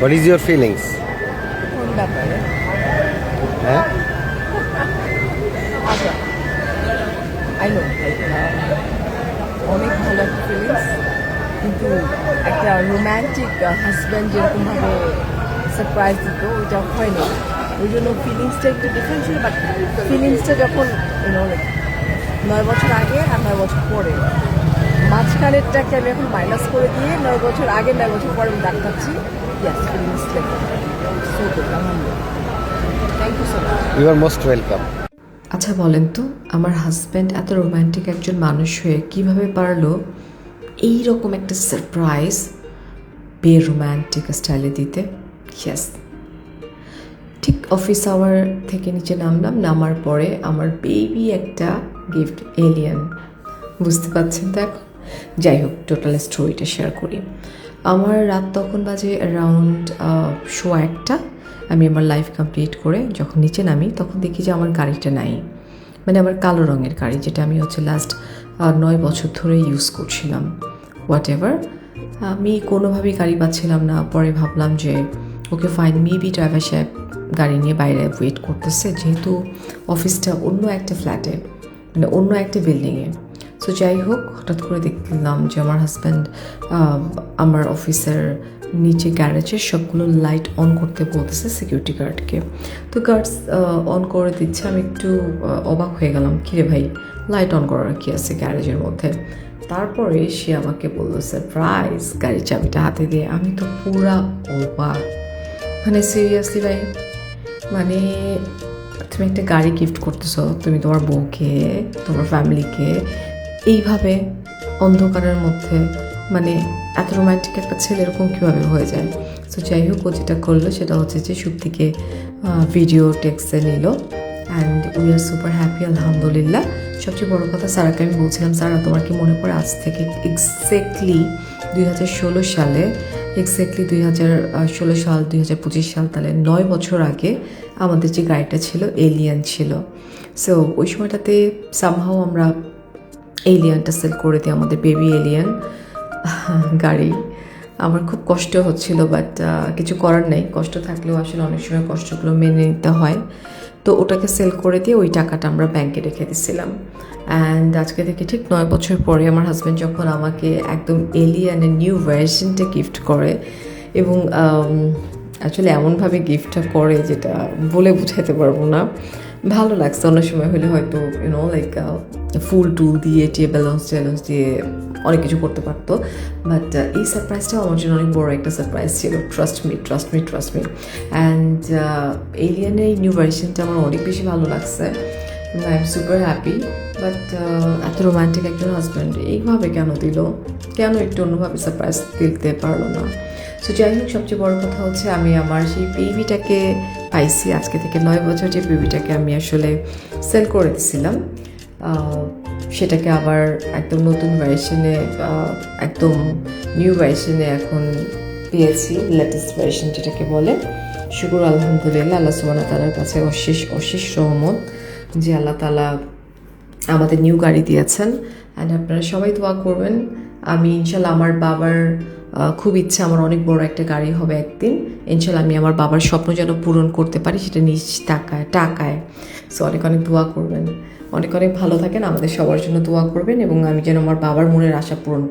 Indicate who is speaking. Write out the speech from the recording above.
Speaker 1: What is your feelings হ্যাঁ?
Speaker 2: অনেক ভালো একটা ফিলিংস কিন্তু একটা রোম্যান্টিক হাজব্যান্ড যেরকমভাবে সারপ্রাইজ দিত ওইটা হয়নি ওই জন্য ফিলিংসটা একটু ডিফারেন্ট ছিল বাট ফিলিংসটা যখন নয় বছর আগে আর নয় বছর পরে মাঝখানেরটাকে আমি এখন মাইনাস করে দিয়ে নয় বছর আগে নয় বছর পরে আমি দাগ পাচ্ছি ইয়াস ফিলিংস সো গুড আলহামদুলিল্লাহ। Thank you so much
Speaker 1: you are most welcome
Speaker 3: আচ্ছা বলেন তো আমার হাজব্যান্ড এত রোমান্টিক একজন মানুষ হয়ে কীভাবে পারল এই রকম একটা সারপ্রাইজ বে রোম্যান্টিক স্টাইলে দিতে? ইয়াস ঠিক অফিস আওয়ার থেকে নিচে নামলাম নামার পরে আমার বেবি একটা গিফট এলিয়ান বুঝতে পারছেন তো এখন? যাই হোক টোটাল স্টোরিটা শেয়ার করি। আমার রাত তখন বাজে অ্যারাউন্ড শো একটা। আমি আমার লাইফ কমপ্লিট করে যখন নিচে নামি, তখন দেখি যে আমার গাড়িটা নাই। মানে আমার কালো রঙের গাড়ি, যেটা আমি হচ্ছে লাস্ট নয় বছর ধরে ইউজ করছিলাম। হোয়াট এভার আমি কোনোভাবেই গাড়ি পাচ্ছিলাম না। পরে ভাবলাম যে, ওকে ফাইন মেবি ড্রাইভার সাহেব গাড়ি নিয়ে বাইরে ওয়েট করতেছে। যেহেতু অফিসটা অন্য একটা ফ্ল্যাটে মানে অন্য একটা বিল্ডিংয়ে সো যাই হোক, হঠাৎ করে দেখলাম যে আমার হাজব্যান্ড আমার অফিসের নিচে গ্যারেজের সবগুলো লাইট অন করতে বলতেছে সিকিউরিটি গার্ডকে তো গার্ডস অন করে দিচ্ছে। আমি একটু অবাক হয়ে গেলাম কিরে ভাই লাইট অন করার কি আছে গ্যারেজের মধ্যে? তারপরে সে আমাকে বলল সারপ্রাইজ গাড়ির চাবিটা হাতে দিয়ে। আমি তো পুরা অবাক। মানে সিরিয়াসলি ভাই মানে তুমি একটা গাড়ি গিফট করতেছো, তুমি তোমার বউকে, তোমার ফ্যামিলিকে এইভাবে অন্ধকারের মধ্যে মানে এত রোমান্টিক একটা ছেলে এরকম কীভাবে হয়ে যায়? তো যাই হোক, ও যেটা করল সেটা হচ্ছে যে সুপ্তিকে ভিডিও টেক্সে নিল and we are super happy আলহামদুলিল্লাহ। সবচেয়ে বড় কথা স্যারাকে আমি বলছিলাম, স্যারা তোমার কি মনে পড়ে আজ থেকে এক্স্যাক্টলি দুই হাজার ষোলো সালে এক্স্যাক্টলি দুই হাজার ষোলো সাল, দুই হাজার পঁচিশ সাল, তাহলে নয় বছর আগে আমাদের যে গাড়িটা ছিল এলিয়ান ছিল। সো ওই সময়টাতে সামহাও আমরা এলিয়ানটা সেল করে দিই, আমাদের বেবি এলিয়ান গাড়ি। আমার খুব কষ্ট হচ্ছিল বাট কিছু করার নেই। কষ্ট থাকলেও আসলে অনেক সময় কষ্টগুলো মেনে নিতে হয়। তো ওটাকে সেল করে দিয়ে ওই টাকাটা আমরা ব্যাংকে রেখে দিছিলাম। অ্যান্ড আজকে থেকে ঠিক নয় বছর পরে আমার হাজব্যান্ড যখন আমাকে একদম এলিয়ানের নিউ ভার্সনটা গিফট করে এবং অ্যাকচুয়ালি এমনভাবে গিফটটা করে যেটা বলে বুঝাতে পারব না। ভালো লাগছে। অন্য সময় হলে হয়তো ইউনো লাইক ফুল টুল দিয়ে টেবেলন্স টেলন্স দিয়ে অনেক কিছু করতে পারতো। বাট এই সারপ্রাইজটা আমার জন্য অনেক বড় একটা সারপ্রাইজ ছিল। Trust me trust me trust me and এলিয়ানের এই নিউ ভার্সনটা আমার অনেক বেশি ভালো লাগছে। I am super happy but এত রোমান্টিক একজন হাজব্যান্ড এইভাবে কেন দিল? কেন একটু অন্যভাবে সারপ্রাইজ দিতে পারল না? সো যাই হোক, সবচেয়ে বড় কথা হচ্ছে আমি আমার সেই বেবিটাকে পাইছি আজকে থেকে নয় বছর যে বেবিটাকে আমি আসলে সেল করে দিছিলাম সেটাকে আবার একদম নতুন ভার্সনে একদম নিউ ভার্সনে এখন পেয়েছি লেটেস্ট ভার্সন যেটাকে বলে। শুকুর আলহামদুলিল্লাহ, আল্লাহ সুবানা তালার কাছে অশেষ অশেষ রহমত যে আল্লাহ তালা আমাদের নিউ গাড়ি দিয়েছেন। অ্যান্ড আপনারা সবাই দোয়া করবেন। আমি ইনশাল্লাহ আমার বাবার খুব ইচ্ছা আমার অনেক বড় একটা গাড়ি হবে একদিন। ইনশাল্লাহ আমি আমার বাবার স্বপ্ন যেন পূরণ করতে পারি, সেটা নিজ টাকায় টাকায়। সো অনেক অনেক দোয়া করবেন। অনেক অনেক ভালো থাকেন। আমাদের সবার জন্য দোয়া করবেন এবং আমি যেন আমার বাবার মনের আশা পূরণ